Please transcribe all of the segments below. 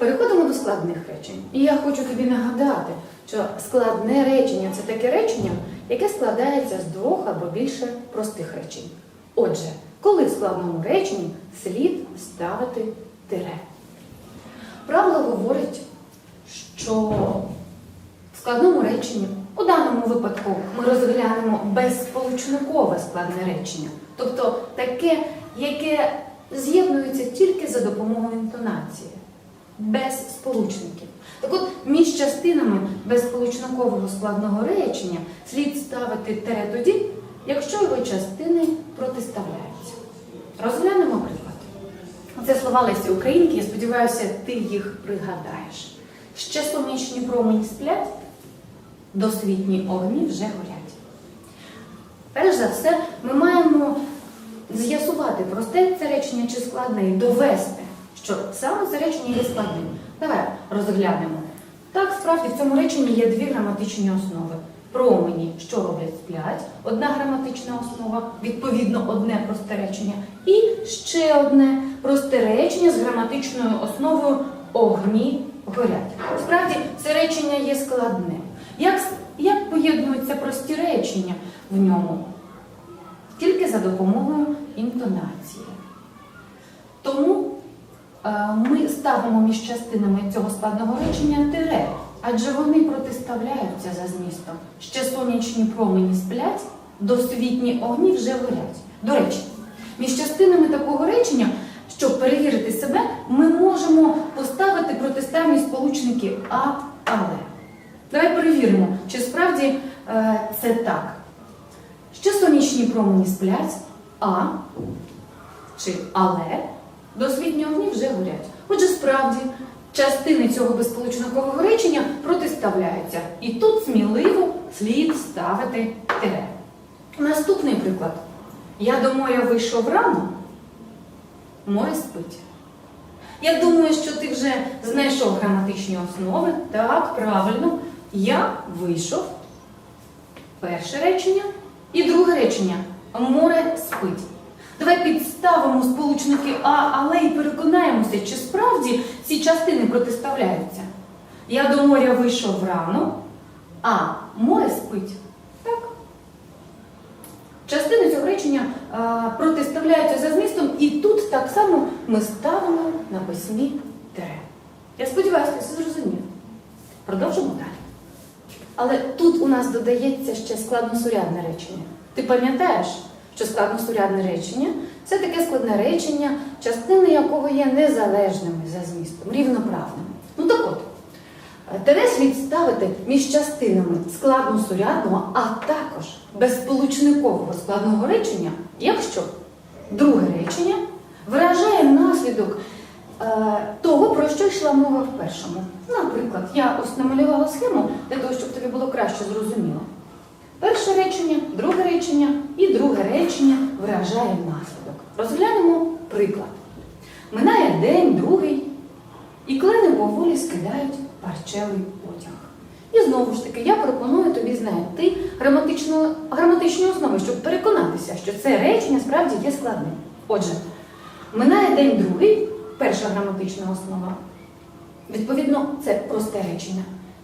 Переходимо до складних речень. І я хочу тобі нагадати, що складне речення це таке речення, яке складається з двох або більше простих речень. Отже, коли в складному реченні слід ставити тире. Правило говорить, що в складному реченні, у даному випадку, ми розглянемо безсполучникове складне речення, тобто таке, яке з'єднується тільки за допомогою інтонації, без сполучників. Так от, між частинами безсполучникового складного речення слід ставити тере тоді, якщо його частини протиставляються. Розглянемо приклад. Це слова Лесі Українки, я сподіваюся, ти їх пригадаєш. Ще сонячні промені сплять, досвітні огні вже горять. Перш за все, ми маємо з'ясувати, просте це речення чи складне, і довести, що саме це речення є складним. Давай розглянемо. Так, справді в цьому реченні є дві граматичні основи. Промені, що роблять сплять, одна граматична основа, відповідно, одне просте речення, і ще одне просте речення з граматичною основою огні горять. Справді, це речення є складним. Як, як поєднуються прості речення в ньому? Тільки за допомогою інтонації. Тому ми ставимо між частинами цього складного речення тире, адже вони протиставляються за змістом. Ще сонячні промені сплять, досвітні огні вже горять. До речі, між частинами такого речення, щоб перевірити себе, ми можемо поставити протиставні сполучники а, але. Давай перевіримо, чи справді е, це так. Ще сонячні промені сплять, а чи але досвітні огні вже горять. Отже, справді, частини цього безполучникового речення протиставляються. І тут сміливо слід ставити тире. Наступний приклад. Я до моря вийшов рано, море спить. Я думаю, що ти вже знайшов граматичні основи. Так, правильно. Я вийшов. Перше речення і друге речення. Море спить. Давай підставимо сполучники А, але і переконаємося, чи справді ці частини протиставляються. Я до моря вийшов рано, а море спить. Так. Частини цього речення а, протиставляються за змістом, і тут так само ми ставимо на письмі тере. Я сподіваюся, ти все зрозумів. Продовжимо далі. Але тут у нас додається ще складносурядне речення. Ти пам'ятаєш, що складносурядне речення це таке складне речення, частини якого є незалежними за змістом, рівноправними. Ну так от, тере слід ставити між частинами складносурядного, а також безсполучникового складного речення, якщо друге речення виражає наслідок е, того, про що йшла мова в першому. Наприклад, я ось намалювала схему для того, щоб тобі було краще зрозуміло. Перше речення, друге речення і друге речення виражає наслідок. Розглянемо приклад. Минає день, другий, і клени поволі скидають парчевий потяг. І знову ж таки, я пропоную тобі знайти граматичні основи, щоб переконатися, що це речення справді є складним. Отже, минає день другий, перша граматична основа. Відповідно, це просте речення.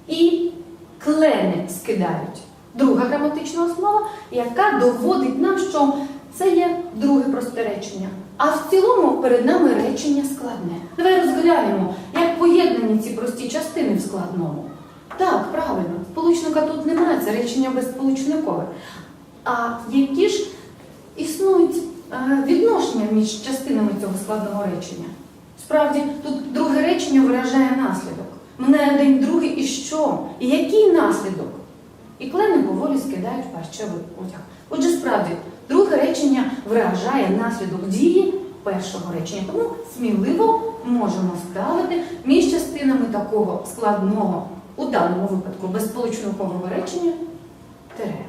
І клени скидають. Друга граматична основа, яка доводить нам, що це є друге просте речення. А в цілому перед нами речення складне. Давай розглянемо, як поєднані ці прості частини в складному. Так, правильно, сполучника тут немає, це речення безсполучникове. А які ж існують е, відношення між частинами цього складного речення? Справді, тут друге речення виражає наслідок. Минає день другий і що? І який наслідок? Скидають парчевий одяг. Отже, справді, друге речення виражає наслідок дії першого речення. Тому сміливо можемо ставити між частинами такого складного, у даному випадку безсполучникового речення тере.